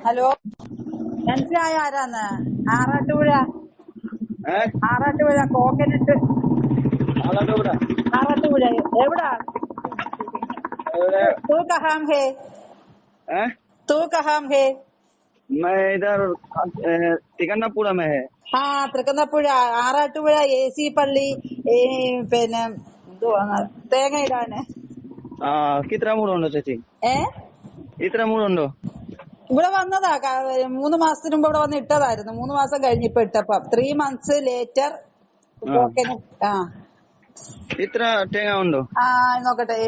Hello മനസ്സിലായോ ആരാന്ന് ആറാട്ടുപുഴ ഏ ആറാട്ടുപുഴ കോക്കനട്ട് ആളാണ്ട് ഇവിടെ ആറാട്ടുപുഴ എവിടാ എവിടെ? തൂ കഹാം ഹേ ഏ തൂ കഹാം ഹേ मैं इधर ए, तिकन्नापुरा में है ആ തൃക്കുന്നപ്പുഴ ആറാട്ടുപുഴ എ സി പള്ളി ഈ പിന്നെ എന്തുവാ തേങ്ങ ഇടാന് ആ കിത്ര മൂടുണ്ടോ ചേച്ചി ഏ ഇത്ര മൂടുണ്ടോ ഇവിടെ വന്നതാ മൂന്ന് മാസത്തിന് മുമ്പ് ഇവിടെ വന്ന് ഇട്ടതായിരുന്നു. മൂന്ന് മാസം കഴിഞ്ഞ് ഇപ്പൊ ഇട്ടപ്പം. ത്രീ മന്ത്സ് ലേറ്റർ ആ. ഇത്ര തേങ്ങ ഉണ്ടോ? ആ നോക്കട്ടെ.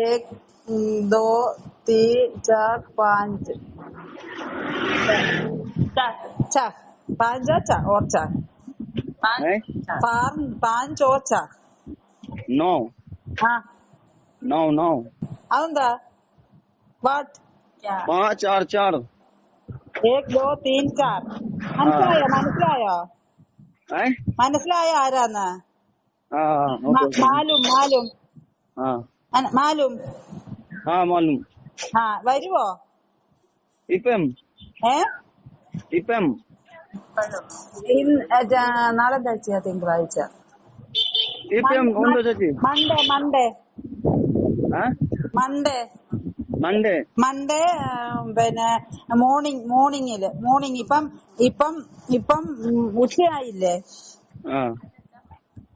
ദോ तीन चार पाँच चार पाँच और ഏക് ദോ തീൻ ചാർ മനസ്സിലായോ മനസ്സിലായോ മനസ്സിലായോ ആരാന്ന് മാലും മാലും. മാലും. ആ മാലും. ആ വരുവോ? ഇപ്പം. ഏ? ഇപ്പം. നാളെ എന്താഴ്ചയാ തിങ്കളാഴ്ച? Monday Monday Monday Monday Monday ആ, പിന്നെ മോർണിംഗ് മോർണിംഗില് മോർണിംഗ് ഇപ്പം ഇപ്പം ഇപ്പം ഉം, ഉച്ചയായില്ലേ ആ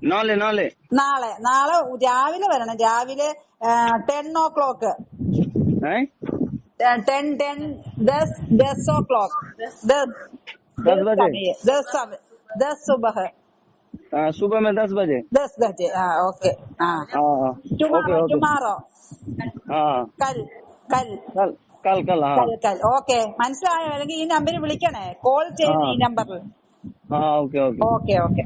നാളെ നാളെ നാളെ നാളെ രാവിലെ വരണം രാവിലെ ടെൻ ഓ ക്ലോക്ക് ഏ ടെൻ ടെൻ ദസ് ദസ് ഓ ക്ലോക്ക് ദസ് दस बजे दस समय दस सुबह आ, सुबह में दस बजे दस बजे हाँ ओके हाँ हाँ हाँ ओके टुमारो ओके टुमारो हाँ കൽ. കൽ കൽ കൽ ഓക്കെ. മനസ്സിലായോ? അല്ലെങ്കിൽ ഈ നമ്പറിൽ വിളിക്കണേ. കോൾ ചെയ്യണം ഈ നമ്പറിൽ ഓക്കെ ഓക്കെ.